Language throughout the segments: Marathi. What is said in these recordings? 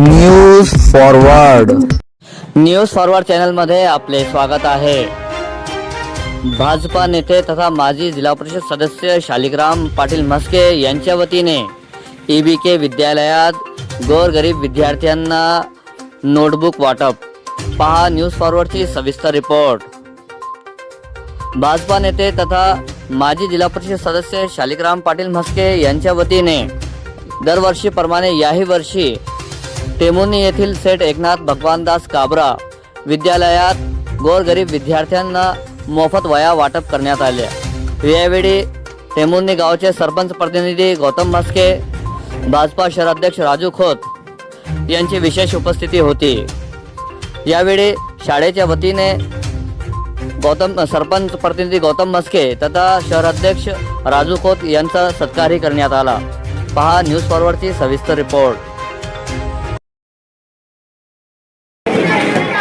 न्यूज फॉरवर्ड न्यूज फॉरवर्ड चॅनलमध्ये आपले स्वागत आहे. भाजपा नेते तथा माजी जिल्हा परिषद सदस्य शालिग्राम पाटील म्हस्के यांच्या वतीने ई बी के विद्यालयात गोरगरीब विद्यार्थ्यांना नोटबुक वाटप. पहा न्यूज फॉरवर्डची सविस्तर रिपोर्ट. भाजपा नेते तथा माजी जिल्हा परिषद सदस्य शालिग्राम पाटील म्हस्के यांच्या वतीने दरवर्षीप्रमाणे याही वर्षी टेमुनी येथील सेठ एकनाथ भगवानदास काबरा विद्यालयात गोरगरीब विद्यार्थ्यांना मोफत वया वाटप करण्यात आल्या यावेळी टेमुनी गावचे सरपंच प्रतिनिधी गौतम म्हस्के भाजपा शहराध्यक्ष राजू खोत यांची विशेष उपस्थिती होती. यावेळी शाळेच्या वतीने गौतम सरपंच प्रतिनिधी गौतम मस्के तथा शहराध्यक्ष राजू खोत यांचा सत्कारही करण्यात आला. पहा न्यूज फॉरवर्डची सविस्तर रिपोर्ट.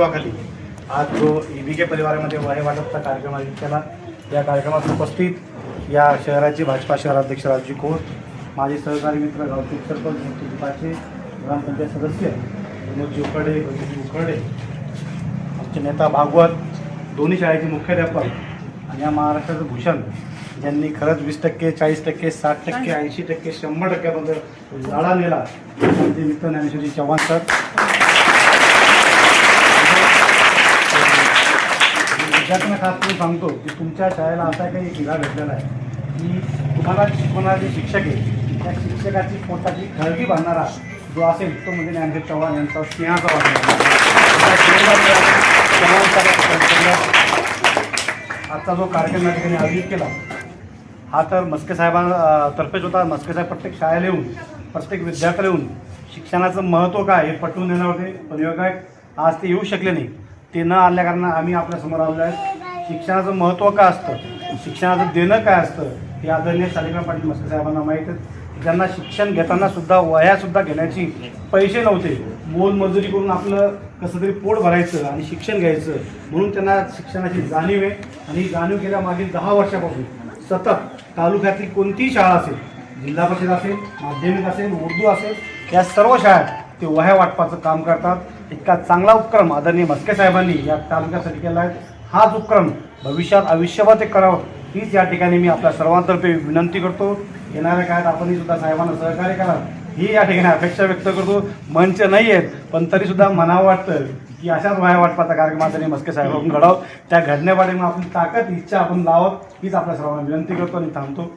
नेतृत्वाखाली आज जो ई बी के परिवारामध्ये वाहे वाटपचा कार्यक्रम आयोजित केला या कार्यक्रमात उपस्थित या शहराचे भाजपा शहराध्यक्ष राजजी खोत माझे सहकारी मित्र गावचे सरपंच मुक्ती पाचे ग्रामपंचायत सदस्य विनोदजी उकडे गणेशजी उकडे आमचे नेता भागवत दोन्ही शाळेचे मुख्याध्यापक आणि या महाराष्ट्राचं भूषण ज्यांनी खरंच वीस टक्के चाळीस टक्के साठ टक्के ऐंशी टक्के शंभर टक्क्यापर्यंत झाडा नेला आमचे मित्र ज्ञानेश्वरजी चव्हाण सर विद्यार्थ्यांना खास करून सांगतो की तुमच्या शाळेला असा काही हिरा भेटलेला आहे की तुम्हाला शिकवणारे जे शिक्षक आहे त्या शिक्षकाची पोटाची खळगी बांधणारा जो असेल तो म्हणजे ज्ञानदेव चव्हाण यांचा सिंहाचा वाटणार आजचा जो कार्यक्रम या ठिकाणी आयोजित केला हा तर मस्के साहेबांतर्फेच होता. मस्के साहेब प्रत्येक शाळेला येऊन प्रत्येक विद्यार्थ्याला येऊन शिक्षणाचं महत्त्व काय हे पटवून देणार होते. पण आज ते येऊ शकले नाही. ते न आल्या कारणानं आम्ही आपल्यासमोर आलो आहे. शिक्षणाचं महत्त्व काय असतं? शिक्षणाचं देणं काय असतं? हे आदरणीय शालिग्राम पाटील मस्के साहेबांना माहीत आहे. ज्यांना शिक्षण घेताना सुद्धा वह्यासुद्धा घेण्याची पैसे नव्हते. मोलमजुरी करून आपलं कसं तरी पोट भरायचं आणि शिक्षण घ्यायचं म्हणून त्यांना शिक्षणाची जाणीव आहे. आणि जाणीव केल्या मागील दहा वर्षापासून. सतत तालुक्यातली कोणतीही शाळा असेल जिल्हा परिषद असेल माध्यमिक असेल उर्दू असेल या सर्व शाळेत ते वह्या वाटपाचं काम करतात. इतका चांगला उपक्रम आदरणीय मस्के साहेबांनी या तालुक्यासाठी केला आहे. हाच उपक्रम भविष्यात आयुष्यभर ते करावं हीच या ठिकाणी मी आपल्या सर्वांतर्फे विनंती करतो. येणाऱ्या काळात आपणही सुद्धा साहेबांना सहकार्य करा. ही या ठिकाणी अपेक्षा व्यक्त करतो. मंच नाही आहेत पण तरीसुद्धा मनावं वाटतं की अशाच वाया वाटपाचा कार्यक्रम आदरणीय मस्के साहेबांनी घडावं. त्या घडण्यापाठी मग आपली ताकद इच्छा आपण लावत हीच आपल्या सर्वांना विनंती करतो आणि थांबतो.